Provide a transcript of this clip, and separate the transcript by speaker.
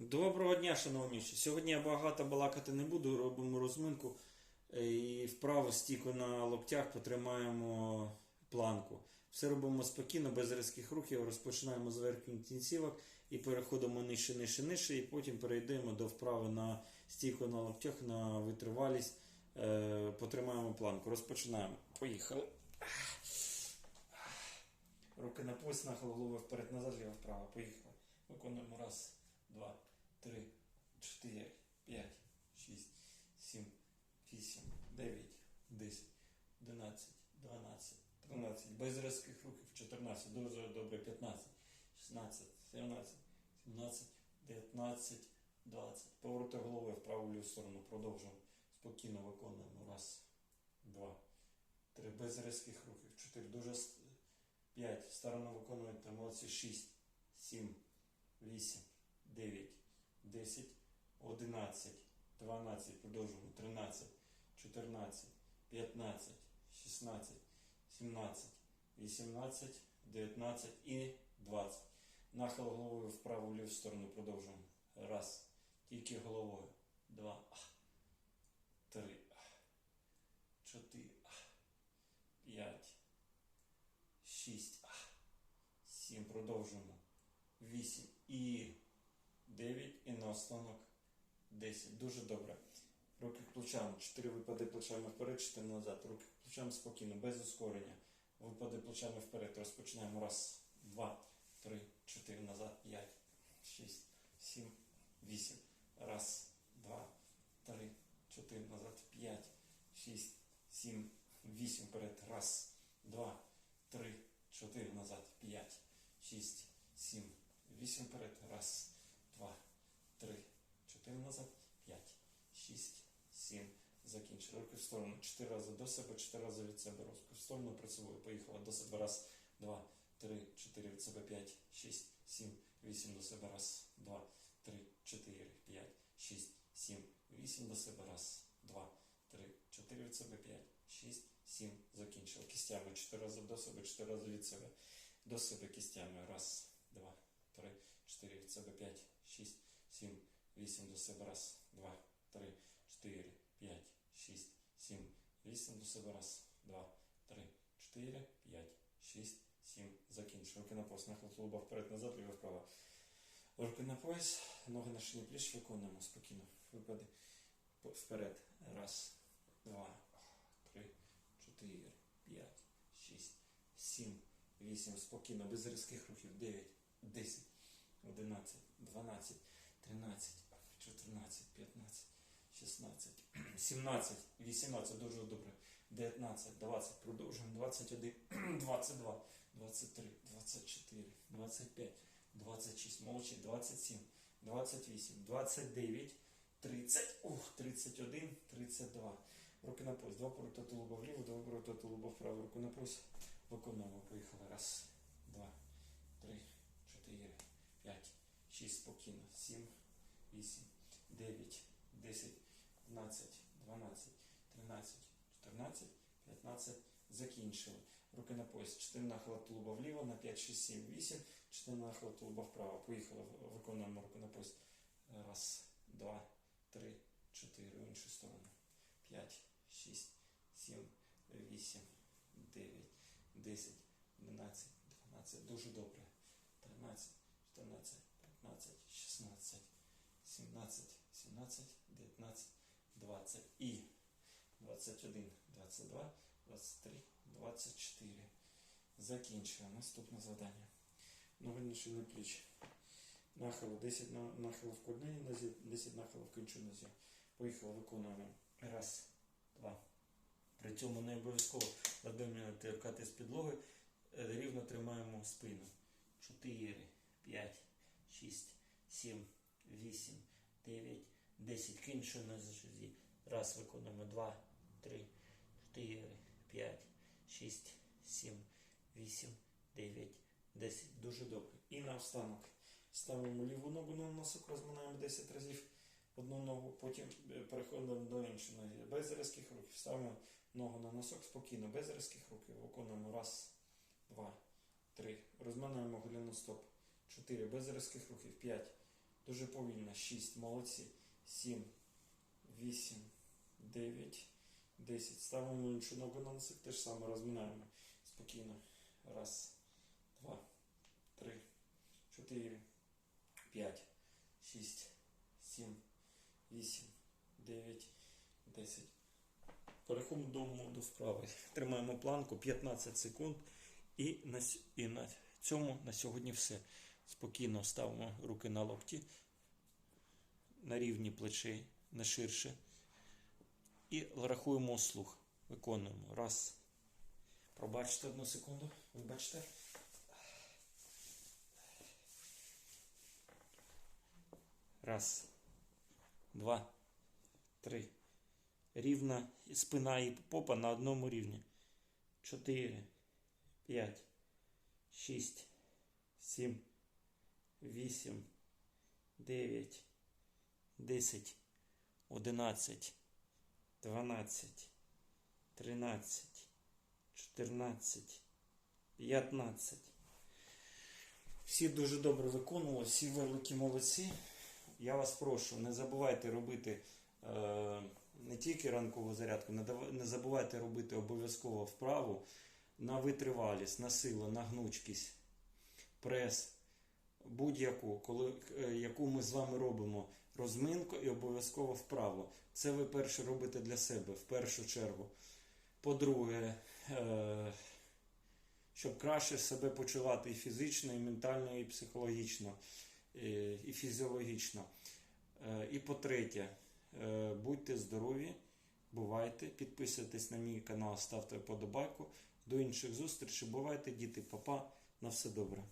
Speaker 1: Доброго дня, шановніші. Сьогодні я багато балакати не буду, робимо розминку е, і вправо стійко на локтях потримаємо планку. Все робимо спокійно, без різких рухів, розпочинаємо з верхніх кінцівок і переходимо нижче, нижче, нижче, і потім перейдемо до вправи на стійко на локтях, на витривалість. Е, Потримаємо планку. Розпочинаємо. Поїхали. Руки на пояс, нахил голови вперед, назад, ліво вправо. Поїхали. Виконуємо раз, два, три, чотири, п'ять, шість, сім, вісім, дев'ять, десять, одинадцять, дванадцять, тринадцять. Без різких рухів. 14. Дуже добре. 15, 16, 17, 17, 19, 20. Повороти голови в праву ліву сторону. Продовжуємо. Спокійно виконуємо. Раз, два, три. Без різких рухів. 4. Дуже 5. Старано виконуєте. Молодці. 6, 7, 8, 9, 10, 11, 12, продовжуємо, 13, 14, 15, 16, 17, 18, 19 і 20. Нахил головою в праву ліву сторону продовжуємо. Раз. Тільки головою. Два. Три. Чотири. П'ять. Шість. Сім. Продовжуємо. 8 і 9 і 10. Дуже добре. Руки к плечам. 4 випади плечами вперед, 4 назад. Руки к плечам спокійно, без ускорення. Випади плечами вперед. Розпочинаємо. Раз, два, три, чотири назад, 5, 6, 7, 8. Раз, два, три, чотири назад, 5, 6, 7, 8 вперед. Раз, два, три, чотири назад, 5, 6, 7, 8 вперед. Раз, два, три, чотири назад, п'ять, шість, сім. Закінчили. Руки в сторону. Чотири рази до себе, чотири рази від себе. Руки в сторону перед собою. Поїхали. До себе. Раз, два, три, чотири від себе, п'ять, шість, сім, вісім до себе. Раз, два, три, чотири, п'ять, шість, сім, вісім до себе. Раз, два, три, чотири від себе, п'ять, шість, сім. Закінчили. Кістями. Чотири рази до себе, чотири рази від себе. До себе кістями. Раз, два, три, чотири від себе, п'ять, шість, сім, вісім до себе. Раз, два, три, чотири, п'ять, шість, сім, вісім до себе. Раз, два, три, чотири, п'ять, шість, сім. Закінчу. Руки на пояс, нахил тулуба вперед, назад, ліво вправо. Руки на пояс, ноги на шині пліч, виконуємо спокійно. Випади вперед. Раз, два, три, чотири, п'ять, шість, сім, вісім. Спокійно, без різких рухів. Дев'ять, десять, одинадцять, дванадцять, тринадцять, чотирнадцять, п'ятнадцять, 17, 18, дуже добре. 19, 20, продовжуємо. 21, 22, 23, 24, 25, 26, молчі, 27, 28, 29, 30, ух, 31, 32. Руки на пояс. Два поворота тулуба вліво, два поворота тулуба вправо. Руку на пояс. Виконуємо. Поїхали. Раз, два, три, чотири, п'ять, шість. Спокійно. Сім, вісім, дев'ять, десять, одинадцять дванадцять, тринадцять, чотирнадцять, п'ятнадцять. Закінчили. Руки на пояс. 4 нахила тулуба вліво, на 5, 6, 7, 8, 4 нахила тулуба вправо. Поїхали. Виконуємо руки на пояс. Раз, два, три, чотири. В іншу сторону. 5, 6, 7, 8, 9, 10, 11, 12. Дуже добре. 13, 14, 15, 16, 17, 17, 19, 20 і 21, 22, 23, 24. Закінчуємо. Наступне завдання. Ноги на пліч. Нахилу 10 на, нахилу в одній нозі, 10 нахилу в іншу нозі. Поїхали, виконуємо. Раз, два. При цьому не обов'язково ладонями торкати з підлоги. Е, Рівно тримаємо спину. 4, 5, 6, 7, 8, 9, 10. Кінчу на зажизі. Раз виконуємо. 2, 3, 4, 5, 6, 7, 8, 9, 10. Дуже добре. І наостанок. Ставимо ліву ногу на носок, розминаємо 10 разів одну ногу, потім е, переходимо до іншої ноги. Без різких рухів. Ставимо ногу на носок спокійно, без різких рухів. Виконуємо раз, два, три. Розминаємо голіну стоп. Чотири. Без різких рухів. П'ять. Дуже повільно. 6. Молодці. 7, 8, 9, 10. Ставимо іншу ногу на носик. Те ж саме розминаємо. Спокійно. Раз, два, три, чотири, п'ять, шість, сім, вісім, дев'ять, десять. Переходимо до вправи. Тримаємо планку 15 секунд. І на, і на цьому на сьогодні все. Спокійно ставимо руки на локті, на рівні плечей, не ширше. І рахуємо слух. Виконуємо. Раз. Пробачте одну секунду. Вибачте. Раз. Два. Три. Рівна спина і попа на одному рівні. Чотири. П'ять. Шість. Сім. Вісім. Дев'ять. Десять. Одинадцять. Дванадцять. Тринадцять. 14, 15. Всі дуже добре виконували, всі великі молодці. Я вас прошу, не забувайте робити е, не тільки ранкову зарядку, не, не забувайте робити обов'язково вправу на витривалість, на силу, на гнучкість, прес, будь-яку, е, яку ми з вами робимо розминку і обов'язково вправу. Це ви перше робите для себе в першу чергу. По-друге, е, щоб краще себе почувати і фізично, і ментально, і психологічно, і, і фізіологічно. Е, І по-третє, е, будьте здорові, бувайте, підписуйтесь на мій канал, ставте вподобайку. До інших зустрічей. Бувайте, діти, папа, на все добре.